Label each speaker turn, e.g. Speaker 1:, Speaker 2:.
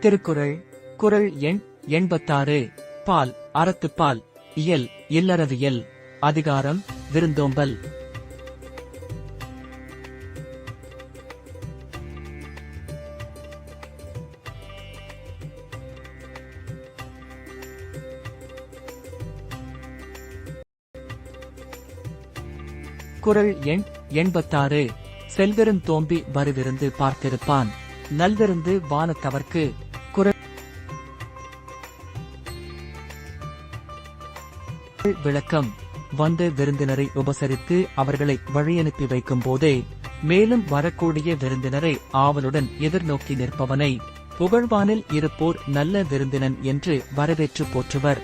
Speaker 1: திருக்குறள் குறள் எண் எண்பத்தாறு. பால் அறத்துப்பால் இயல் இல்லறவியல் அதிகாரம் விருந்தோம்பல். குறள் எண் எண்பத்தாறு. செல்விருந்தோம்பி வருவிருந்து பார்த்திருப்பான். நல்விருந்து வானத்தவர்க்கு விளக்கம். வந்த விருந்தினரை உபசரித்து அவர்களை வழியனுப்பி வைக்கும் போதே மேலும் வரக்கூடிய விருந்தினரை ஆவலுடன் எதிர்நோக்கி நிற்பவனை புகழ்வானில் இருப்போர் நல்ல விருந்தினன் என்று வரவேற்று போற்றுவர்.